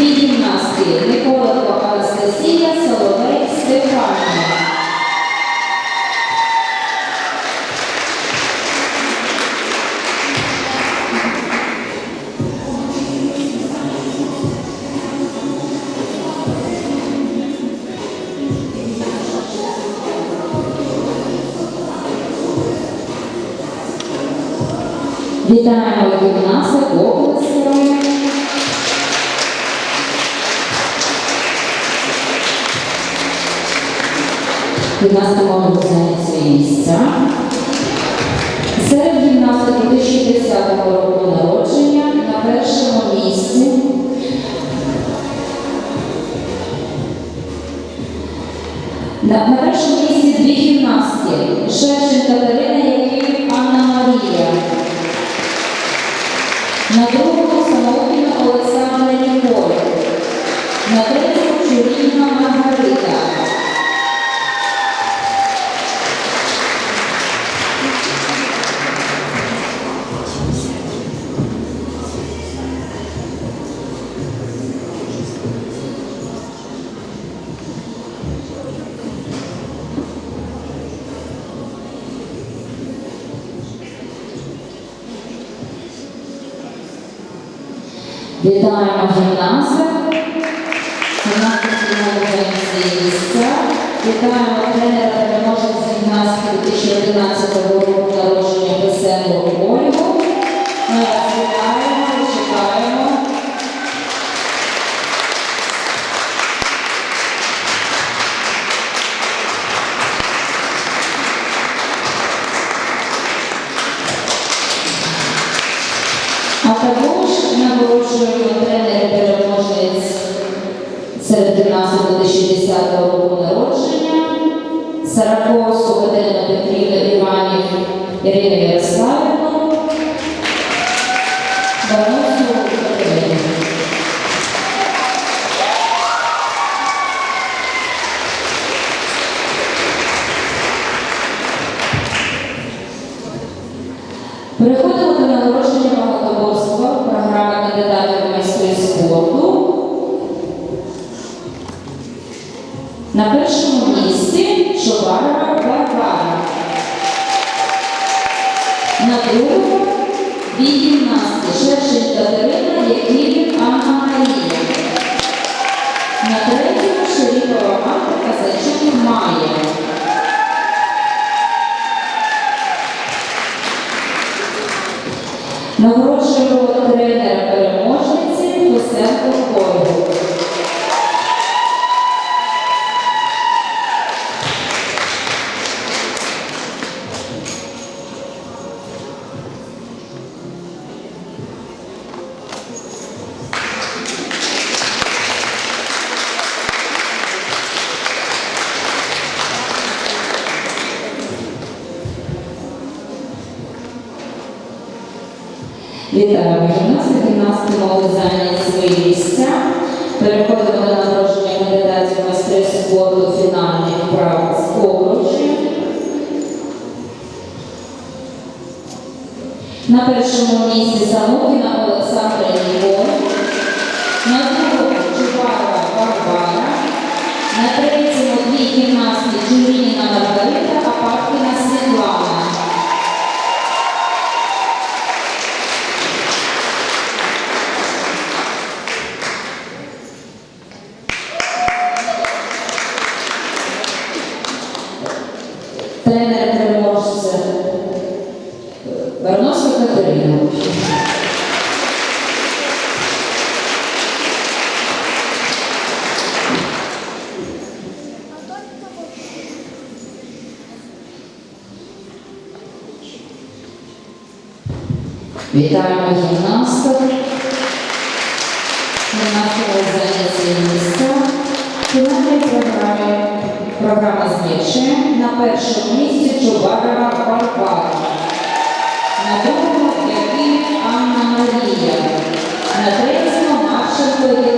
дві гімнастки Микола Анастасія, Соловей Стефанова. Вітаємо гімнастів. Будь ласка, молоді зайняти свої місця. Серед гімнасток 2010 року народження на першому місці. На першому місці дві гімнастки. Шевченка Дарина Гунаса, вона українська. Вітаємо тренера переможниці гімнастики 2011 року народження Христину Ольгу. Е, Вітаємо гімнасток. Гімнастика зайняла свої місця. Фінальній програми програма з на першому місці Чубарова Варвара. На другому – Анна Марія. На третьому – Маршенко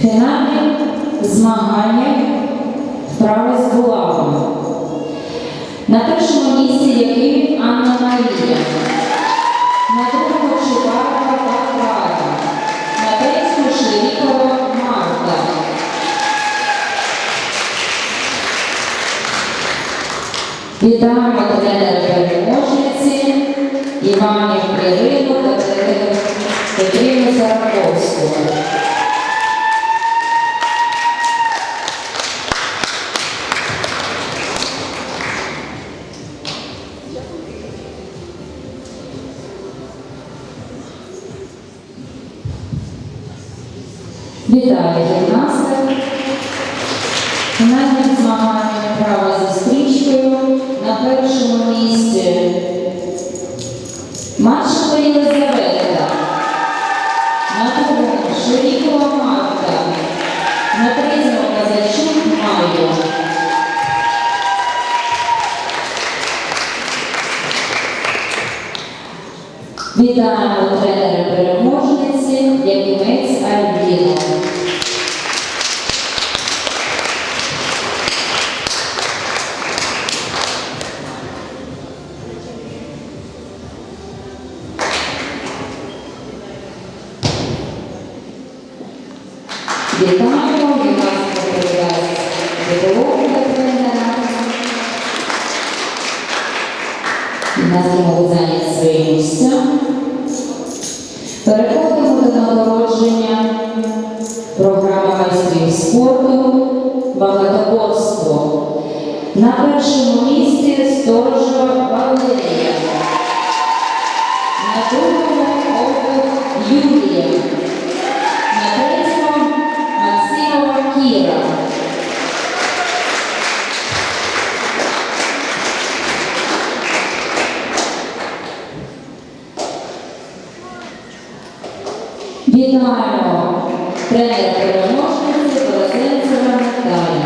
Фінальні змагання вправи з булавами. На першому місці Яким Анна Марія. На другому Чубарова Варвара. На третьому Ширікова Марта. Вітаємо Вітаю Вітаємо, і вас передасть Вітаємо тренер переможниці Колесенцева Наталія.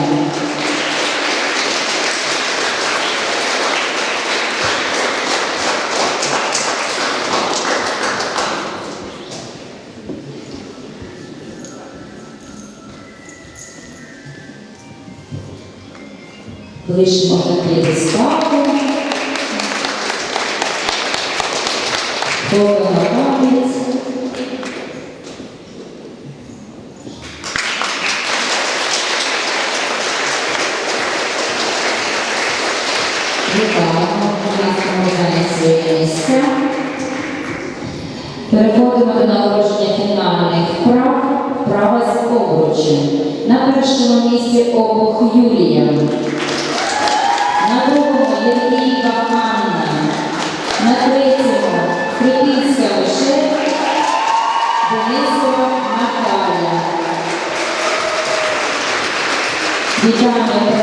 Лишимо на п'єдесталу. Переходимо до нагородження фінальних вправ. Права з обручем. На першому місці обух Юлія. На другому Євгеєва Анна. На третьому Крипінська Мишель. Денисова Наталія. Вітаємо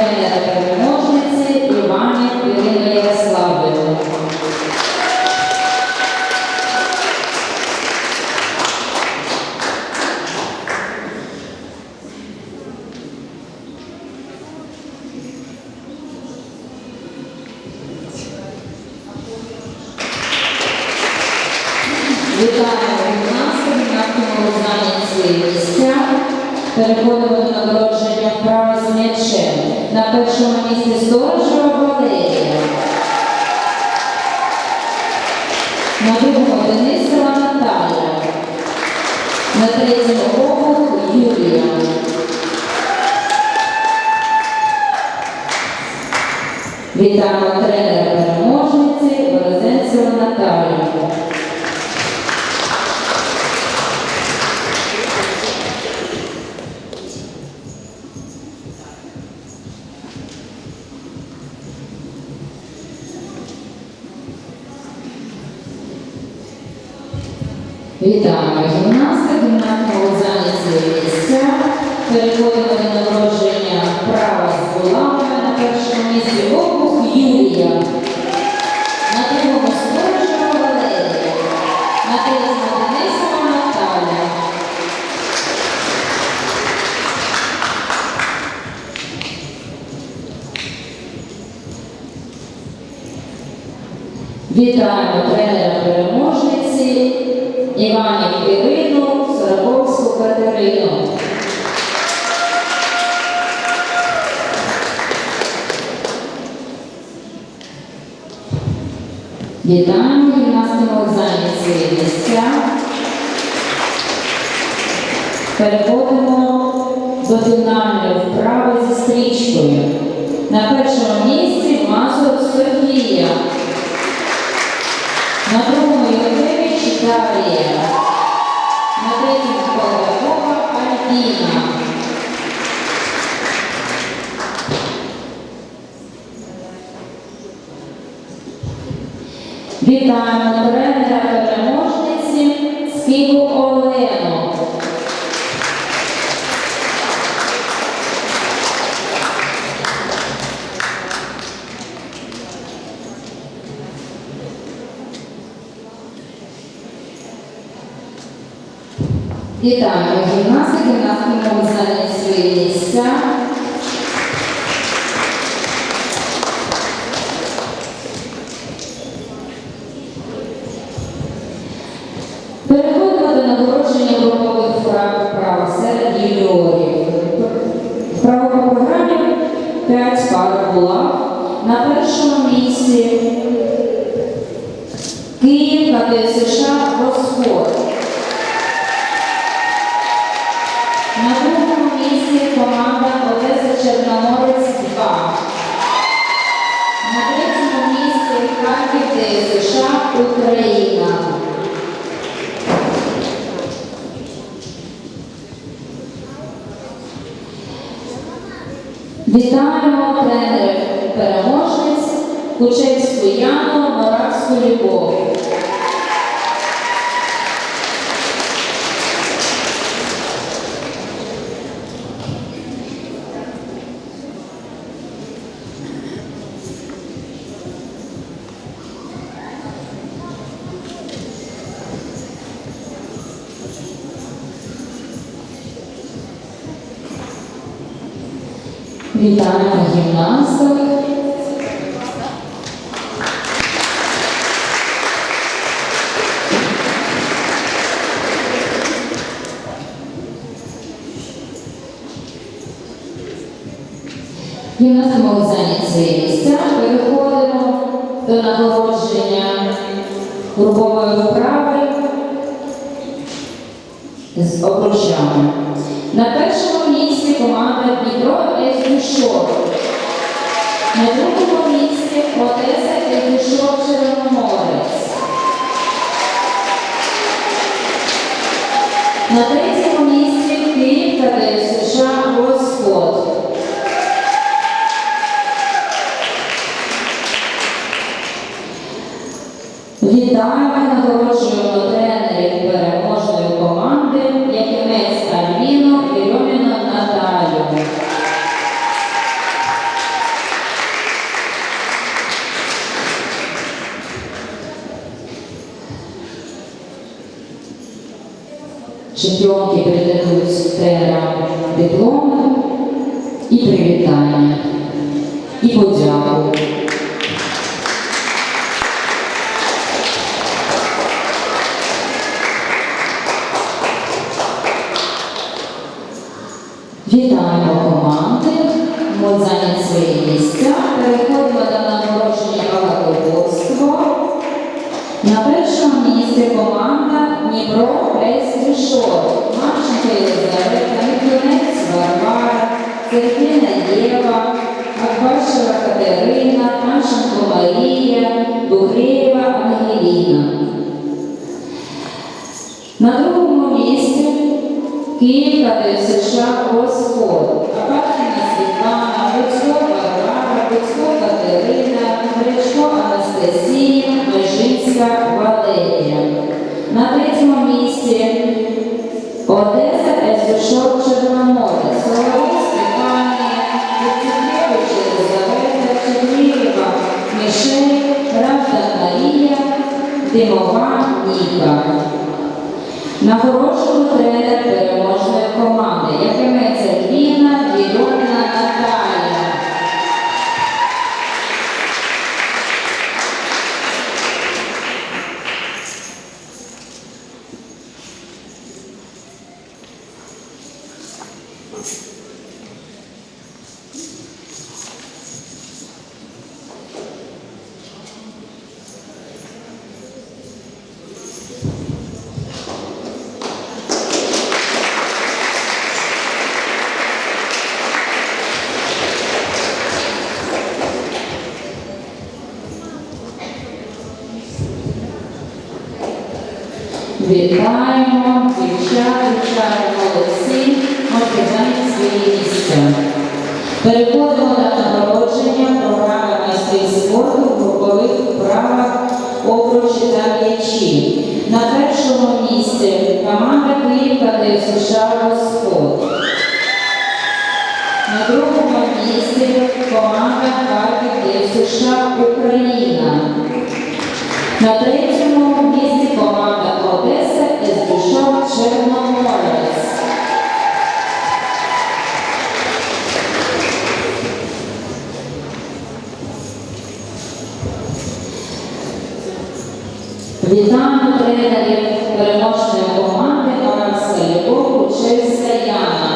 Вітаємо гімнастів, нахилимо зайняті свої місця. Переходимо до нагородження вправи. На першому місці Сторожева Валерія. На другому Денисова Наталія. На третьому Обух Юлія. Вітаємо тренера Вітаємо гімнастик, гімнастику зайняті місця. Переходимо Переходимо до фінальної вправи зі стрічкою. На першому місці Мазур Софія. На другому Юркевич Дар'я. На третьому Полякова Альбіна. Вітаємо тренера переможниці Скібу Олену. Вітаємо гімнастики, гімнастки можуть зайняти свої місця. Вітаємо тренерів переможниць Кучевську Яну, Маракську Любов. Вітаємо. Гімнасти можуть зайняти свої місця. Переходимо до нагородження групової вправи з обручами. На першому На другому місці Одеса і Езюшор Червономорець. На третьому місці Київ та США Господь. Вітаємо нагороджуємо На першому місці команда Дніпро Ейстрішор. Марченко Єлизавета, Миколинець Варвара, Середина Єва, Акбашева Катерина, Панченко Марія, Бугреєва Ангеліна. На другому місці Київ США Господь, Гречко Валерія. На третьому місці Одеса, Езюшок, Чорноморець, Соловей, Стефанія, Коцюкевич, Єлизавета, Чернігова, Мішель, Раждан Марія, Димова, Ніка. Нагороджено тренер переможної команди, якими це Ліна, Вірюна, Вітаємо, дівчат, дівчата, молодці, можете зайняти свої місця. Переходимо до нагородження програми майстрів спорту в групових вправах обручі та м'ячі. На першому місці команда Київка США Розход. На другому місці команда Харків США Україна. На третьому місці команда Одеса із Душок Чорноморець. Вітаємо тренерів переможної команди Мараса Любов Учельська Яна.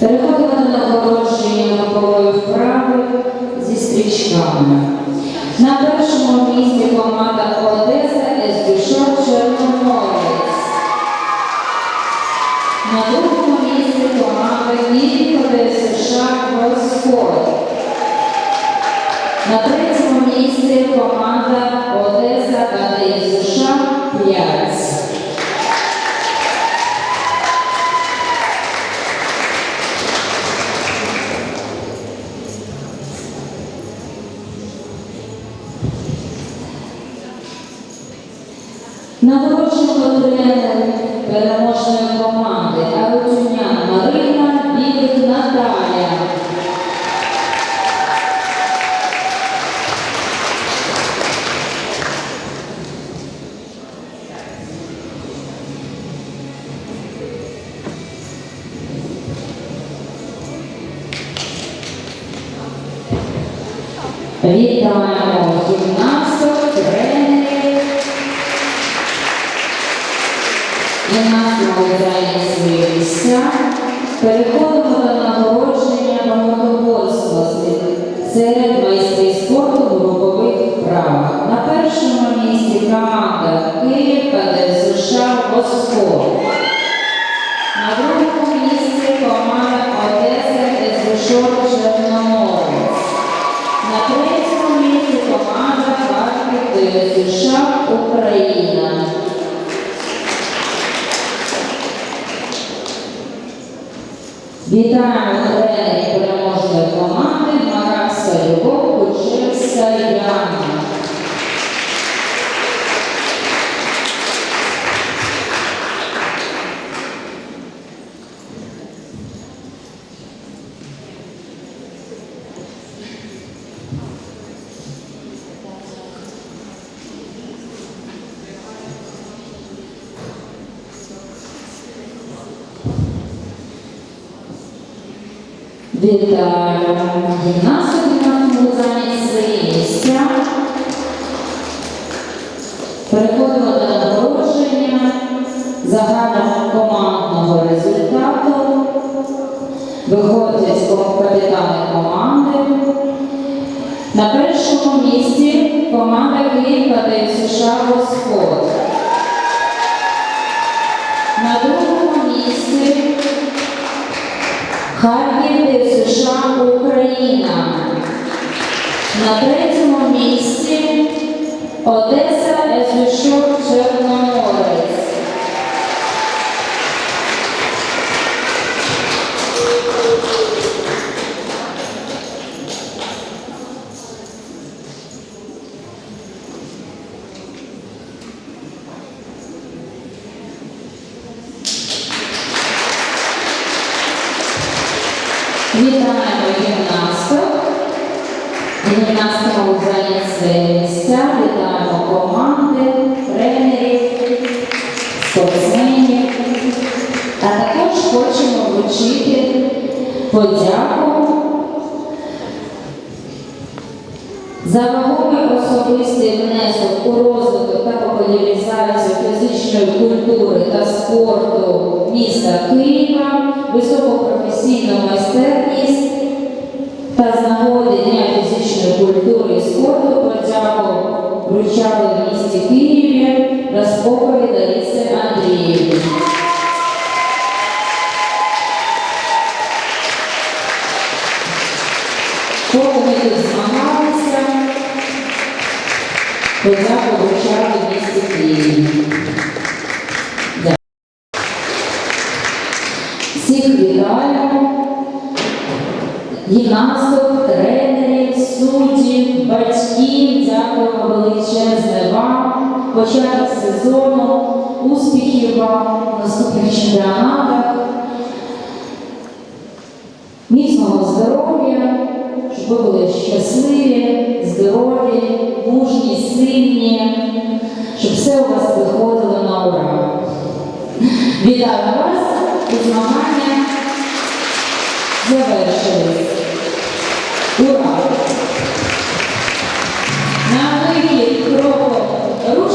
Переходимо до нагородження бокової вправи зі стрічками. На першому місці команда Одеса Ездюшок Чорноморець. На другому місці команда Київ США Розход. На третьому місці команда Одеса КД США 5. Вітаємо гімнастики зайняті свої місця. Переходимо до нагородження загального командного результату. Виходять капітани команди. На першому місці команда Київ КД США Восход. Харків США Україна. На третьому місці Одеса СВШ Чорноморець. Києва, високопрофесійну майстерність та з нагоди Дня фізичної культури і спорту подяку вручали щоб ви були щасливі, здорові, мужні, сильні, щоб все у вас виходило на ура. Вітаю вас у змагання завершились. Ура! На вихід кроком руш